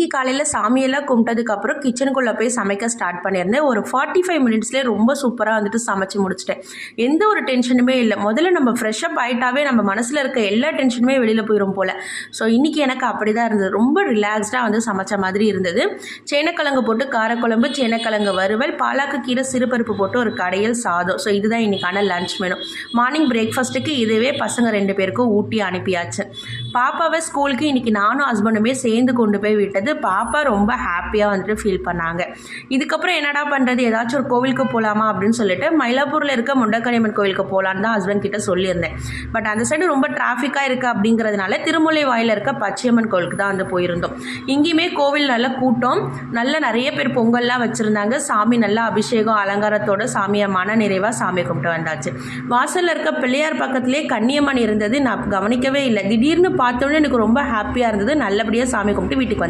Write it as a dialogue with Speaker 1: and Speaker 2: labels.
Speaker 1: இன்னைக்கு காலையில் சாமியெல்லாம் கும்பிட்டதுக்கப்புறம் கிச்சனுக்குள்ளே போய் சமைக்க ஸ்டார்ட் பண்ணியிருந்தேன். ஒரு ஃபார்ட்டி ஃபைவ் மினிட்ஸ்லேயே ரொம்ப சூப்பராக வந்துட்டு சமைச்சு முடிச்சிட்டேன். எந்த ஒரு டென்ஷனுமே இல்லை. முதல்ல நம்ம ஃப்ரெஷ்ஷப் ஆகிட்டாவே நம்ம மனசில் இருக்க எல்லா டென்ஷனுமே வெளியில் போயிடும் போல். ஸோ இன்றைக்கி எனக்கு அப்படி தான் இருந்தது. ரொம்ப ரிலாக்ஸ்டாக வந்து சமைச்ச மாதிரி இருந்தது. சேனக்கிழங்கு போட்டு காரக்குழம்பு சேனக்கிழங்கு வறுவல் பாலாக்கு கீரை சிறுபருப்பு போட்டு ஒரு கடையில் சாதம். ஸோ இதுதான் இன்றைக்கான லன்ச் மெனு மார்னிங் பிரேக்ஃபாஸ்ட்டுக்கு இதுவே பசங்க ரெண்டு பேருக்கும் ஊட்டி அனுப்பியாச்சு. பாப்பாவை ஸ்கூலுக்கு இன்றைக்கி நானும் ஹஸ்பண்டுமே சேர்ந்து கொண்டு போய் விட்டது. பாப்பா ரொம்ப ஹாப்பியாக வந்துட்டு ஃபீல் பண்ணாங்க. இதுக்கப்புறம் என்னடா பண்ணுறது ஏதாச்சும் ஒரு கோவிலுக்கு போகலாமா அப்படின்னு சொல்லிட்டு மயிலாப்பூரில் இருக்க முண்டக்கணியம்மன் கோவிலுக்கு போகலான்னு தான் ஹஸ்பண்ட் கிட்ட சொல்லியிருந்தேன். பட் அந்த சைடு ரொம்ப டிராஃபிக்காக இருக்குது அப்படிங்கிறதுனால திருமுலை வாயில் இருக்க பச்சையம்மன் கோவிலுக்கு தான் வந்து போயிருந்தோம். இங்கேயுமே கோவில் நல்ல கூட்டம் நல்ல நிறைய பேர் பொங்கல்லாம் வச்சுருந்தாங்க. சாமி நல்லா அபிஷேகம் அலங்காரத்தோட சாமியை மன நிறைவாக சாமி கும்பிட்டு வந்தாச்சு. வாசலில் இருக்க பிள்ளையார் பக்கத்துலேயே கன்னியம்மன் இருந்தது. நான் கவனிக்கவே இல்லை. திடீர்னு பார்த்தோன்னே எனக்கு ரொம்ப ஹாப்பியாக இருந்தது. நல்லபடியாக சாமி கும்பிட்டு வீட்டுக்கு வந்து